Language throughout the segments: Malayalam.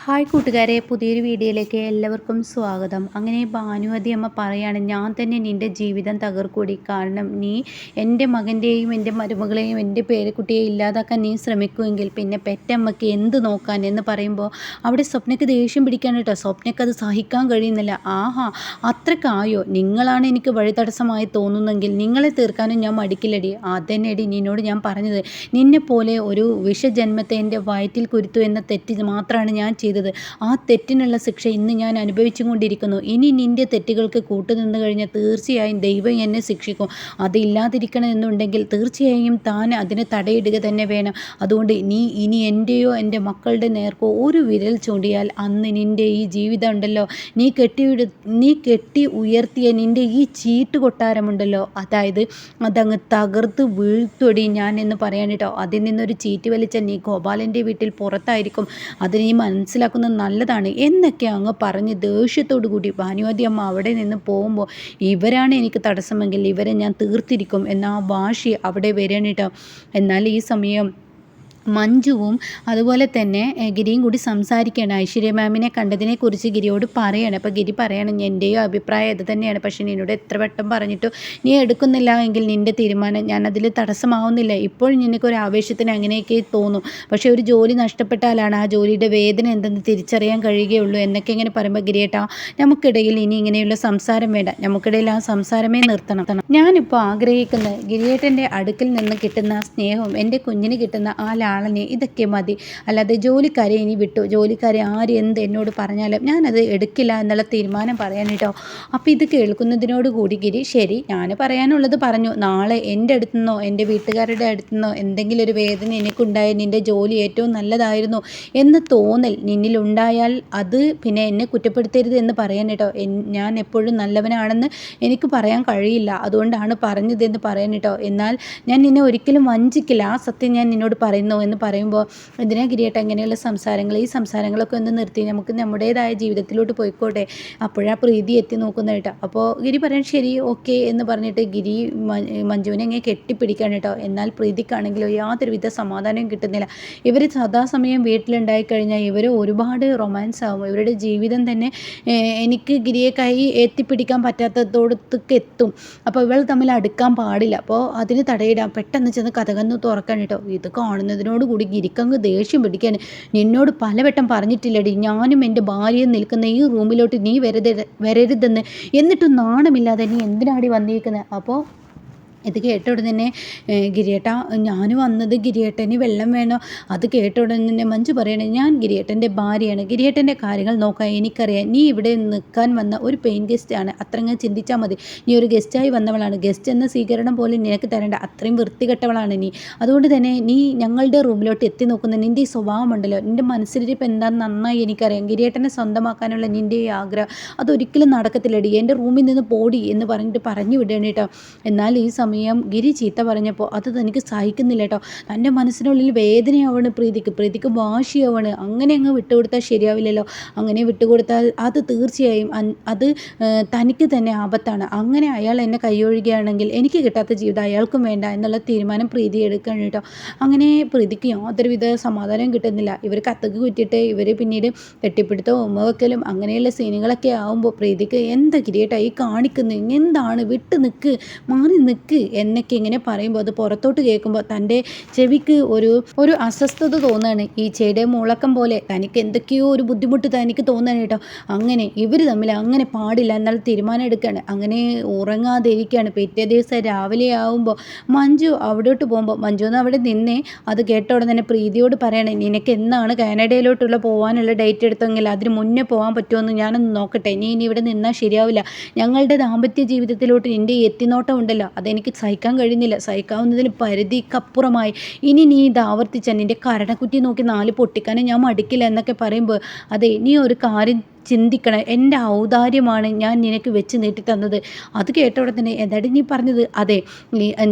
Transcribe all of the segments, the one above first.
ഹായ് കൂട്ടുകാരെ പുതിയൊരു വീഡിയോയിലേക്ക് എല്ലാവർക്കും സ്വാഗതം. അങ്ങനെ ഭാനുവതി അമ്മ പറയാണ് ഞാൻ തന്നെ നിന്റെ ജീവിതം തകർക്കൂടി. കാരണം നീ എന്റെ മകന്റെയും എന്റെ മരുമകളെയും എന്റെ പേരക്കുട്ടിയെ ഇല്ലാതാക്കാൻ നീ ശ്രമിക്കുമെങ്കിൽ പിന്നെ പെറ്റമ്മയ്ക്ക് എന്ത് നോക്കാൻ? എന്ന് പറയുമ്പോൾ അവിടെ സ്വപ്നയ്ക്ക് ദേഷ്യം പിടിക്കാൻ കേട്ടോ. സ്വപ്നയ്ക്ക് അത് സഹിക്കാൻ കഴിയുന്നില്ല. ആഹാ അത്രക്കായോ നിങ്ങളാണ് എനിക്ക് വഴിതടസ്സമായി തോന്നുന്നെങ്കിൽ നിങ്ങളെ തീർക്കാനും ഞാൻ മടിക്കില്ലടി. അതന്നെടി നിന്നോട് ഞാൻ പറഞ്ഞത്. നിന്നെപ്പോലെ ഒരു വിഷജന്മത്തെ എന്റെ വയറ്റിൽ കുരുത്തു എന്ന തെറ്റ് മാത്രമാണ് ഞാൻ ചെയ്തത്. ആ തെറ്റിനുള്ള ശിക്ഷ ഇന്ന് ഞാൻ അനുഭവിച്ചും കൊണ്ടിരിക്കുന്നു ഇനി നിന്റെ തെറ്റുകൾക്ക് കൂട്ടുനിന്ന് കഴിഞ്ഞാൽ തീർച്ചയായും ദൈവം എന്നെ ശിക്ഷിക്കും. അതില്ലാതിരിക്കണമെന്നുണ്ടെങ്കിൽ തീർച്ചയായും താൻ അതിന് തടയിടുക തന്നെ വേണം. അതുകൊണ്ട് നീ ഇനി എന്റെയോ എന്റെ മക്കളുടെ നേർക്കോ ഒരു വിരൽ ചൂണ്ടിയാൽ അന്ന് നിന്റെ ഈ ജീവിതം ഉണ്ടല്ലോ. നീ കെട്ടിയിട നീ കെട്ടി ഉയർത്തിയ നിന്റെ ഈ ചീട്ട് കൊട്ടാരമുണ്ടല്ലോ അതായത് അതങ്ങ് തകർത്ത് വീഴ്ത്തൊടി ഞാൻ എന്ന് പറയാൻ കേട്ടോ. അതിൽ നിന്നൊരു ചീറ്റ് വലിച്ച നീ ഗോപാലന്റെ വീട്ടിൽ പുറത്തായിരിക്കും. അത് നീ മനസ്സിലാക്കുന്നത് നല്ലതാണ് എന്നൊക്കെ അങ്ങ് പറഞ്ഞ് ദേഷ്യത്തോടു കൂടി ഭാനുവതി അമ്മ അവിടെ നിന്ന് പോകുമ്പോൾ ഇവരാണ് എനിക്ക് തടസ്സമെങ്കിൽ ഇവരെ ഞാൻ തീർത്തിരിക്കും എന്ന വാശി അവിടെ വരണം കേട്ടോ എന്നാൽ ഈ സമയം മഞ്ജുവും അതുപോലെ തന്നെ ഗിരിയും കൂടി സംസാരിക്കുകയാണ്. ഐശ്വര്യ മാമിനെ കണ്ടതിനെക്കുറിച്ച് ഗിരിയോട് പറയാണ്. അപ്പോൾ ഗിരി പറയണം എന്റെയോ അഭിപ്രായം ഇത് തന്നെയാണ്. പക്ഷേ നിന്നോട് എത്ര വട്ടം പറഞ്ഞിട്ട് നീ എടുക്കുന്നില്ല എങ്കിൽ നിന്റെ തീരുമാനം ഞാൻ അതിൽ തടസ്സമാവുന്നില്ല. ഇപ്പോൾ നിനക്കൊരു ആവേശത്തിന് അങ്ങനെയൊക്കെ തോന്നും. പക്ഷേ ഒരു ജോലി നഷ്ടപ്പെട്ടാലാണ് ആ ജോലിയുടെ വേദന എന്തെന്ന് തിരിച്ചറിയാൻ കഴിയുകയുള്ളൂ എന്നൊക്കെ ഇങ്ങനെ പറയുമ്പോൾ ഗിരിയേട്ടാ നമുക്കിടയിൽ ഇനി ഇങ്ങനെയുള്ള സംസാരം വേണ്ട. നമുക്കിടയിൽ ആ സംസാരമേ നിർത്തണം. ഞാനിപ്പോൾ ആഗ്രഹിക്കുന്നത് ഗിരിയേട്ടന്റെ അടുക്കിൽ നിന്ന് കിട്ടുന്ന സ്നേഹവും എന്റെ കുഞ്ഞിന് കിട്ടുന്ന ആ ലാളനെ ഇതൊക്കെ മതി. അല്ലാതെ ജോലിക്കാരെ ഇനി വിട്ടു. ജോലിക്കാരെ ആര് എന്ത് എന്നോട് പറഞ്ഞാലും ഞാനത് എടുക്കില്ല എന്നുള്ള തീരുമാനം പറയാൻ കേട്ടോ അപ്പോൾ ഇത് കേൾക്കുന്നതിനോട് കൂടി ഗിരി ശരി ഞാൻ പറയാനുള്ളത് പറഞ്ഞു. നാളെ എന്റെ അടുത്തു നിന്നോ എന്റെ വീട്ടുകാരുടെ അടുത്തു നിന്നോ എന്തെങ്കിലും ഒരു വേദന എനിക്കുണ്ടായ നിന്റെ ജോലി ഏറ്റവും നല്ലതായിരുന്നു എന്ന് തോന്നൽ നിന്നിലുണ്ടായാൽ അത് പിന്നെ എന്നെ കുറ്റപ്പെടുത്തരുത് എന്ന് പറയാൻ കേട്ടോ ഞാൻ എപ്പോഴും നല്ലവനാണെന്ന് എനിക്ക് പറയാൻ കഴിയില്ല. അതുകൊണ്ടാണ് പറഞ്ഞതെന്ന് പറയാൻ കേട്ടോ എന്നാൽ ഞാൻ നിന്നെ ഒരിക്കലും വഞ്ചിക്കില്ല. ആ സത്യം ഞാൻ നിന്നോട് പറയുന്നു. എന്ന് പറയുമ്പോൾ എന്തിനാ കിരീട്ടം അങ്ങനെയുള്ള സംസാരങ്ങൾ? ഈ സംസാരങ്ങളൊക്കെ ഒന്ന് നിർത്തി നമുക്ക് നമ്മുടേതായ ജീവിതത്തിലോട്ട് പോയിക്കോട്ടെ. അപ്പോഴാ പ്രീതി എത്തി നോക്കുന്ന കേട്ടോ അപ്പോൾ ഗിരി പറയാൻ ശരി ഓക്കെ എന്ന് പറഞ്ഞിട്ട് ഗിരി മഞ്ജുവിനെ ഇങ്ങനെ കെട്ടിപ്പിടിക്കാൻ കേട്ടോ. എന്നാൽ പ്രീതിക്കാണെങ്കിലും യാതൊരുവിധ സമാധാനവും കിട്ടുന്നില്ല. ഇവർ സദാസമയം വീട്ടിലുണ്ടായി കഴിഞ്ഞാൽ ഇവർ ഒരുപാട് റൊമാൻസ് ആവും. ഇവരുടെ ജീവിതം തന്നെ എനിക്ക് ഗിരിയെ കൈ എത്തിപ്പിടിക്കാൻ പറ്റാത്തതോടത്തേക്ക് എത്തും. അപ്പോൾ ഇവൾ തമ്മിൽ അടുക്കാൻ പാടില്ല. അപ്പോൾ അതിന് തടയിടാം. പെട്ടെന്ന് ചെന്ന് കഥകന്ന് തുറക്കാൻ കേട്ടോ. ഇത് കാണുന്നതിനോട് കൂടി ഇരിക്കങ്ങ് ദേഷ്യം പിടിക്കാൻ. നിന്നോട് പലവട്ടം പറഞ്ഞിട്ടില്ലടി. ഞാനും എന്റെ ഭാര്യയും നിൽക്കുന്ന ഈ റൂമിലോട്ട് നീ വരരുത് വരരുതെന്ന്. എന്നിട്ടും നാണമില്ലാതെ നീ എന്തിനാടി വന്നിരിക്കുന്നത് അപ്പോൾ ഇത് കേട്ട ഉടനെ ഗിരിയേട്ട ഞാൻ വന്നത് ഗിരിയേട്ടന് വെള്ളം വേണോ. അത് കേട്ട ഉടനെ തന്നെ മഞ്ജു പറയണേ ഞാൻ ഗിരിയേട്ടന്റെ ഭാര്യയാണ്. ഗിരിയേട്ടന്റെ കാര്യങ്ങൾ നോക്കാൻ എനിക്കറിയാം. നീ ഇവിടെ നിൽക്കാൻ വന്ന ഒരു പെയിൻ ഗസ്റ്റ് ആണ്. അത്രങ്ങ് ചിന്തിച്ചാൽ മതി. നീ ഒരു ഗസ്റ്റായി വന്നവളാണ്. ഗസ്റ്റ് എന്ന സ്വീകരണം പോലും നിനക്ക് തരേണ്ട. അത്രയും വൃത്തികെട്ടവളാണ് നീ. അതുകൊണ്ട് തന്നെ നീ ഞങ്ങളുടെ റൂമിലോട്ട് എത്തി നോക്കുന്ന നിന്റെ ഈ സ്വഭാവമുണ്ടല്ലോ. നിന്റെ മനസ്സിലിരിപ്പ് എന്താണെന്ന് നന്നായി എനിക്കറിയാം. ഗിരിയേട്ടനെ സ്വന്തമാക്കാനുള്ള നിന്റെ ഈ ആഗ്രഹം അതൊരിക്കലും നടക്കത്തില്ലടി. എന്റെ റൂമിൽ നിന്ന് പോടി എന്ന് പറഞ്ഞിട്ട് പറഞ്ഞു വിടണേട്ടോ എന്നാൽ ഈ സമയം ഗിരി ചീത്ത പറഞ്ഞപ്പോൾ അത് തനിക്ക് സഹിക്കുന്നില്ല കേട്ടോ തന്റെ മനസ്സിനുള്ളിൽ വേദനയാവണ് പ്രീതിക്ക്. പ്രീതിക്ക് വാശിയാവണ്. അങ്ങനെ അങ്ങ് വിട്ടുകൊടുത്താൽ ശരിയാവില്ലല്ലോ. അങ്ങനെ വിട്ടുകൊടുത്താൽ അത് തീർച്ചയായും അത് തനിക്ക് തന്നെ ആപത്താണ്. അങ്ങനെ അയാൾ എന്നെ കൈയൊഴുകയാണെങ്കിൽ എനിക്ക് കിട്ടാത്ത ജീവിതം അയാൾക്കും വേണ്ട എന്നുള്ള തീരുമാനം പ്രീതി എടുക്കുകയാണ് കേട്ടോ അങ്ങനെ പ്രീതിക്ക് യാതൊരുവിധ സമാധാനം കിട്ടുന്നില്ല. ഇവർ കത്തക്ക് കുറ്റിയിട്ട് ഇവർ പിന്നീട് കെട്ടിപ്പിടുത്തവും ഉമ്മവെക്കലും അങ്ങനെയുള്ള സീനുകളൊക്കെ ആകുമ്പോൾ പ്രീതിക്ക് എന്താ കിരിയേട്ടാ ഈ കാണിക്കുന്നത് എന്താണ്? വിട്ട് നിൽക്ക് മാറി നിൽക്ക് എന്നൊക്കെ ഇങ്ങനെ പറയുമ്പോൾ അത് പുറത്തോട്ട് കേൾക്കുമ്പോൾ തന്റെ ചെവിക്ക് ഒരു ഒരു അസ്വസ്ഥത തോന്നുകയാണ്. ഈ ചേടേ മുളക്കം പോലെ തനിക്ക് എന്തൊക്കെയോ ഒരു ബുദ്ധിമുട്ട് തനിക്ക് തോന്നുകയാണ് കേട്ടോ. അങ്ങനെ ഇവർ തമ്മിൽ അങ്ങനെ പാടില്ല. എന്നാൽ തീരുമാനം എടുക്കുകയാണ്. അങ്ങനെ ഉറങ്ങാതെ ഇരിക്കുകയാണ് പിറ്റേ ദിവസം രാവിലെ ആവുമ്പോൾ മഞ്ജു അവിടോട്ട് പോകുമ്പോൾ മഞ്ജു എന്ന് അവിടെ നിന്നേ അത് കേട്ട ഉടനെ തന്നെ പ്രീതിയോട് പറയണേ നിനക്ക് എന്നാണ് കാനഡയിലോട്ടുള്ള പോകാനുള്ള ഡേറ്റ് എടുത്തെങ്കിൽ അതിന് മുന്നേ പോകാൻ പറ്റുമെന്ന് ഞാനൊന്ന് നോക്കട്ടെ. നീ ഇനി ഇവിടെ നിന്നാൽ ശരിയാവില്ല. ഞങ്ങളുടെ ദാമ്പത്യ ജീവിതത്തിലോട്ട് നിന്റെ എത്തിനോട്ടം ഉണ്ടല്ലോ. അതെനിക്ക് സഹിക്കാൻ കഴിയുന്നില്ല. സഹിക്കാവുന്നതിന് പരിധിക്കപ്പുറമായി. ഇനി നീ ഇത് ആവർത്തിച്ച നിന്റെ കരണക്കുറ്റി നോക്കി നാല് പൊട്ടിക്കാനും ഞാൻ മടിക്കില്ല എന്നൊക്കെ പറയുമ്പോൾ അതെ നീ ഒരു കാര്യം ചിന്തിക്കണം. എന്റെ ഔദാര്യമാണ് ഞാൻ നിനക്ക് വെച്ച് നീട്ടി തന്നത്. അത് കേട്ടോടെ തന്നെ എന്താടി നീ പറഞ്ഞത്? അതെ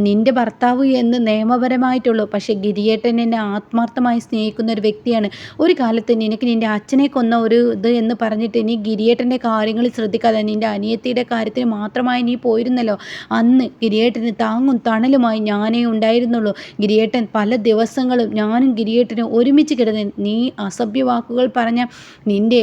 നിന്റെ ഭർത്താവ് എന്ന് നിയമപരമായിട്ടുള്ളൂ. പക്ഷേ ഗിരിയേട്ടൻ എന്നെ ആത്മാർത്ഥമായി സ്നേഹിക്കുന്ന ഒരു വ്യക്തിയാണ്. ഒരു കാലത്ത് നിനക്ക് നിന്റെ അച്ഛനെ കൊന്ന ഒരു ഇത് എന്ന് പറഞ്ഞിട്ട് നീ ഗിരിയേട്ടന്റെ കാര്യങ്ങൾ ശ്രദ്ധിക്കാതെ നിന്റെ അനിയത്തിയുടെ കാര്യത്തിന് മാത്രമായി നീ പോയിരുന്നല്ലോ. അന്ന് ഗിരിയേട്ടന് താങ്ങും തണലുമായി ഞാനേ ഉണ്ടായിരുന്നുള്ളൂ. ഗിരിയേട്ടൻ പല ദിവസങ്ങളും ഞാനും ഗിരിയേട്ടനും ഒരുമിച്ച് കിടന്ന് നീ അസഭ്യ വാക്കുകൾ പറഞ്ഞ നിന്റെ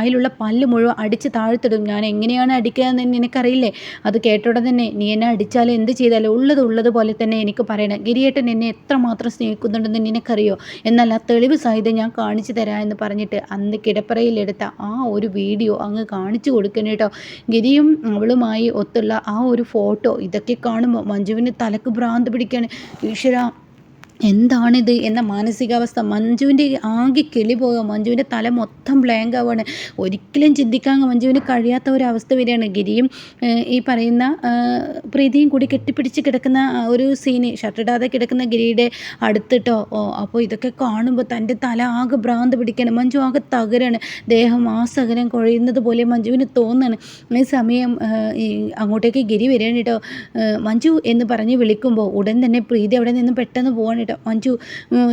വായിലുള്ള പല്ല് മുഴുവൻ അടിച്ച് താഴ്ത്തിടും. ഞാൻ എങ്ങനെയാണ് അടിക്കുക എന്ന് നിനക്കറിയില്ലേ? അത് കേട്ടോടെ തന്നെ നീ എന്നെ അടിച്ചാലും എന്ത് ചെയ്താലും ഉള്ളത് ഉള്ളത് പോലെ തന്നെ എനിക്ക് പറയണം. ഗിരിയേട്ടൻ എന്നെ എത്രമാത്രം സ്നേഹിക്കുന്നുണ്ടെന്ന് നിനക്കറിയോ? എന്നാൽ ആ തെളിവ് സഹിതം ഞാൻ കാണിച്ചു തരാം എന്ന് പറഞ്ഞിട്ട് അന്ന് കിടപ്പറയിലെടുത്ത ആ ഒരു വീഡിയോ അങ്ങ് കാണിച്ചു കൊടുക്കണം കേട്ടോ. ഗിരിയും അവളുമായി ഒത്തുള്ള ആ ഒരു ഫോട്ടോ ഇതൊക്കെ കാണുമ്പോൾ മഞ്ജുവിന് തലക്ക് ഭ്രാന്ത് പിടിക്കുകയാണ് ഈശ്വര എന്താണിത് എന്ന മാനസികാവസ്ഥ. മഞ്ജുവിന്റെ ആകെ കിളി പോകുക മഞ്ജുവിന്റെ തല മൊത്തം ബ്ലാങ്ക് ആവുകയാണ്. ഒരിക്കലും ചിന്തിക്കാൻ മഞ്ജുവിന് കഴിയാത്ത ഒരവസ്ഥ വരികയാണ്. ഗിരിയും ഈ പറയുന്ന പ്രീതിയും കൂടി കെട്ടിപ്പിടിച്ച് കിടക്കുന്ന ഒരു സീന് ഷർട്ടിടാതെ കിടക്കുന്ന ഗിരിയുടെ അടുത്തിട്ടോ ഓ അപ്പോൾ ഇതൊക്കെ കാണുമ്പോൾ തന്റെ തല ആകെ ഭ്രാന്ത് പിടിക്കണം മഞ്ജു ആകെ തകരാണ്. ദേഹം ആ സകരം കുഴയുന്നത് പോലെ മഞ്ജുവിന് തോന്നുകയാണ്. ഈ സമയം അങ്ങോട്ടേക്ക് ഗിരി വരികയാണ് കേട്ടോ. മഞ്ജു എന്ന് പറഞ്ഞ് വിളിക്കുമ്പോൾ ഉടൻ തന്നെ പ്രീതി അവിടെ നിന്ന് പെട്ടെന്ന് പോവാണ് കേട്ടോ മഞ്ജു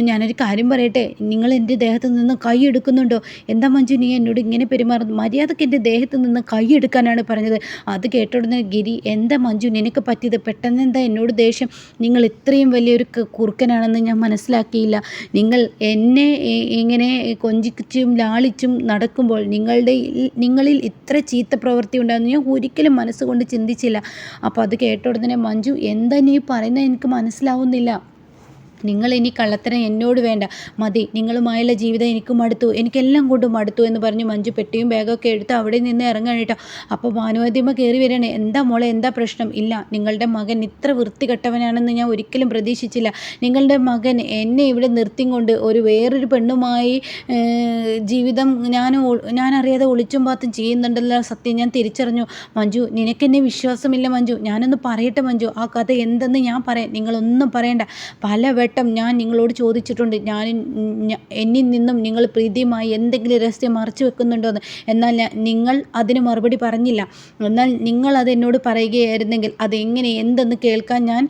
ഞാനൊരു കാര്യം പറയട്ടെ? നിങ്ങൾ എന്റെ ദേഹത്ത് നിന്ന് കൈ എടുക്കുന്നുണ്ടോ? എന്താ മഞ്ജു നീ എന്നോട് ഇങ്ങനെ പെരുമാറുന്നു മര്യാദയ്ക്ക് എന്റെ ദേഹത്ത് നിന്ന് കൈ എടുക്കാനാണ് പറഞ്ഞത്. അത് കേട്ടോടുന്ന ഗിരി എന്താ മഞ്ജു നിനക്ക് പറ്റിയത്? പെട്ടെന്ന് എന്താ എന്നോട് ദേഷ്യം? നിങ്ങൾ ഇത്രയും വലിയൊരു കുറുക്കനാണെന്ന് ഞാൻ മനസ്സിലാക്കിയില്ല. നിങ്ങൾ എന്നെ ഇങ്ങനെ കൊഞ്ചിച്ചും ലാളിച്ചും നടക്കുമ്പോൾ നിങ്ങളുടെ നിങ്ങളിൽ ഇത്ര ചീത്ത പ്രവൃത്തി ഉണ്ടാകുന്നു ഞാൻ ഒരിക്കലും മനസ്സുകൊണ്ട് ചിന്തിച്ചില്ല. അപ്പോൾ അത് കേട്ട ഉടനെ മഞ്ജു എന്താ നീ പറയുന്നത് എനിക്ക് മനസ്സിലാവുന്നില്ല. നിങ്ങൾ ഇനി കള്ളത്തരം എന്നോട് വേണ്ട. മതി നിങ്ങളുമായുള്ള ജീവിതം എനിക്ക് മടുത്തു എനിക്കെല്ലാം കൊണ്ടും മടുത്തു എന്ന് പറഞ്ഞ് മഞ്ജു പെട്ടിയും ബാഗൊക്കെ എടുത്ത് അവിടെ നിന്ന് ഇറങ്ങാൻ കേട്ടോ. അപ്പോൾ ഭാനുവദ്യമ കയറി വരണേ. എന്താ മോളെ എന്താ പ്രശ്നം? ഇല്ല നിങ്ങളുടെ മകൻ ഇത്ര വൃത്തികെട്ടവനാണെന്ന് ഞാൻ ഒരിക്കലും പ്രതീക്ഷിച്ചില്ല. നിങ്ങളുടെ മകൻ എന്നെ ഇവിടെ നിർത്തിയും കൊണ്ട് ഒരു വേറൊരു പെണ്ണുമായി ജീവിതം ഞാൻ ഞാൻ അറിയാതെ ഒളിച്ചും പാത്തും ചെയ്യുന്നുണ്ടല്ലോ സത്യം ഞാൻ തിരിച്ചറിഞ്ഞു. മഞ്ജു നിനക്കെന്നെ വിശ്വാസമില്ല മഞ്ജു. ഞാനൊന്ന് പറയട്ടെ മഞ്ജു. ആ കഥ എന്തെന്ന് ഞാൻ പറയാം. നിങ്ങളൊന്നും പറയണ്ട. പല വട്ടം ഞാൻ നിങ്ങളോട് ചോദിച്ചിട്ടുണ്ട്. ഞാൻ എന്നിൽ നിന്നും നിങ്ങൾ പ്രീതിയുമായി എന്തെങ്കിലും രഹസ്യം മറച്ചു വെക്കുന്നുണ്ടോയെന്ന് എന്നാൽ നിങ്ങൾ അതിന് മറുപടി പറഞ്ഞില്ല. എന്നാൽ നിങ്ങൾ അത് എന്നോട് പറയുകയായിരുന്നെങ്കിൽ അതെങ്ങനെ എന്തെന്ന് കേൾക്കാൻ ഞാൻ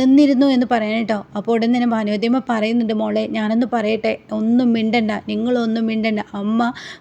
നിന്നിരുന്നു എന്ന് പറയാൻ കേട്ടോ. അപ്പോൾ ഉടൻ തന്നെ ഭാനുവദ്യമ്മ പറയുന്നുണ്ട് മോളെ ഞാനൊന്ന് പറയട്ടെ. ഒന്നും മിണ്ടണ്ട. നിങ്ങളൊന്നും മിണ്ടണ്ട. അമ്മ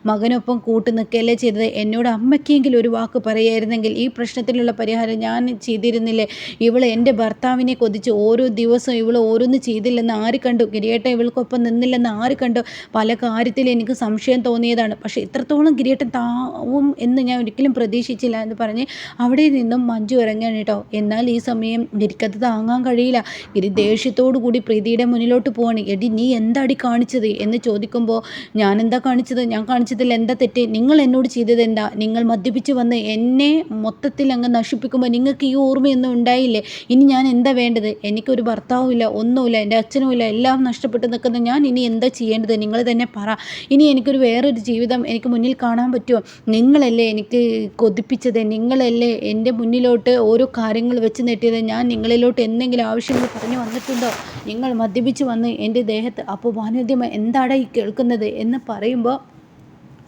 മകനൊപ്പം കൂട്ടു നിൽക്കുകയല്ലേ ചെയ്തത്. എന്നോട് അമ്മയ്ക്കെങ്കിലും ഒരു വാക്ക് പറയായിരുന്നെങ്കിൽ ഈ പ്രശ്നത്തിലുള്ള പരിഹാരം ഞാൻ ചെയ്തിരുന്നില്ലേ? ഇവൾ എന്റെ ഭർത്താവിനെ കൊതിച്ച് ഓരോ ദിവസവും ഇവൾ ഓരോന്ന് ചെയ്തില്ലെന്ന് ആര് കണ്ടു? ഗിരിയേട്ടൻ ഇവൾക്കൊപ്പം നിന്നില്ലെന്ന് ആര് കണ്ടു? പല കാര്യത്തിൽ എനിക്ക് സംശയം തോന്നിയതാണ്. പക്ഷേ ഇത്രത്തോളം ഗിരിയേട്ടൻ താവും എന്ന് ഞാൻ ഒരിക്കലും പ്രതീക്ഷിച്ചില്ല എന്ന് പറഞ്ഞ് അവിടെ നിന്നും മഞ്ജു ഇറങ്ങാണ് കേട്ടോ. എന്നാൽ ഈ സമയം ഗിരിക്കത്ത് താങ്ങാൻ കഴിയില്ല. ഗിരി ദേഷ്യത്തോടു കൂടി പ്രീതിയുടെ മുന്നിലോട്ട് പോവാണ്. എടി നീ എന്താടി കാണിച്ചത്? എന്ന് ചോദിക്കുമ്പോൾ ഞാൻ എന്താ കാണിച്ചത്? ഞാൻ കാണിച്ചതിൽ എന്താ തെറ്റ്? നിങ്ങൾ എന്നോട് ചെയ്തത് എന്താ? നിങ്ങൾ മദ്യപിച്ച് വന്ന് എന്നെ മൊത്തത്തിൽ അങ്ങ് നശിപ്പിക്കുമ്പോൾ നിങ്ങൾക്ക് ഈ ഓർമ്മയൊന്നും ഉണ്ടായില്ലേ? ഇനി ഞാൻ എന്താ വേണ്ടത്? എനിക്കൊരു ഭർത്താവുമില്ല. ഒന്നുമില്ല എന്റെ അച്ഛനുമില്ല എല്ലാം നഷ്ടപ്പെട്ട് നിൽക്കുന്ന ഞാൻ ഇനി എന്താ ചെയ്യേണ്ടത്? നിങ്ങൾ തന്നെ പറ. ഇനി എനിക്കൊരു വേറൊരു ജീവിതം എനിക്ക് മുന്നിൽ കാണാൻ പറ്റുമോ? നിങ്ങളല്ലേ എനിക്ക് കൊതിപ്പിച്ചത്? നിങ്ങളല്ലേ എന്റെ മുന്നിലോട്ട് ഓരോ കാര്യങ്ങൾ വെച്ച് നെട്ടിയത്? ഞാൻ നിങ്ങളിലോട്ട് എന്തെങ്കിലും ആവശ്യങ്ങൾ പറഞ്ഞു വന്നിട്ടുണ്ടോ? നിങ്ങൾ മദ്യപിച്ച് വന്ന് എന്റെ ദേഹത്ത് അപ്പോൾ വാനോദ്യമ എന്താടാ ഈ കേൾക്കുന്നത് എന്ന് പറയുമ്പോൾ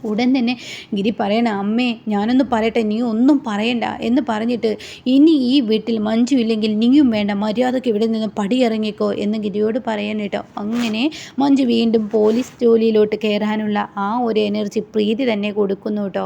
ഉടൻ തന്നെ ഗിരി പറയണ അമ്മേ ഞാനൊന്ന് പറയട്ടെ നീ ഒന്നും പറയണ്ട എന്ന് പറഞ്ഞിട്ട് ഇനി ഈ വീട്ടിൽ മഞ്ജു ഇല്ലെങ്കിൽ നീയും വേണ്ട മര്യാദയ്ക്ക് ഇവിടെ നിന്ന് പടിയിറങ്ങിക്കോ എന്ന് ഗിരിയോട് പറയാൻ കേട്ടോ. അങ്ങനെ മഞ്ജു വീണ്ടും പോലീസ് ജോലിയിലോട്ട് കയറാനുള്ള ആ ഒരു എനർജി പ്രീതി തന്നെ കൊടുക്കുന്നു കേട്ടോ.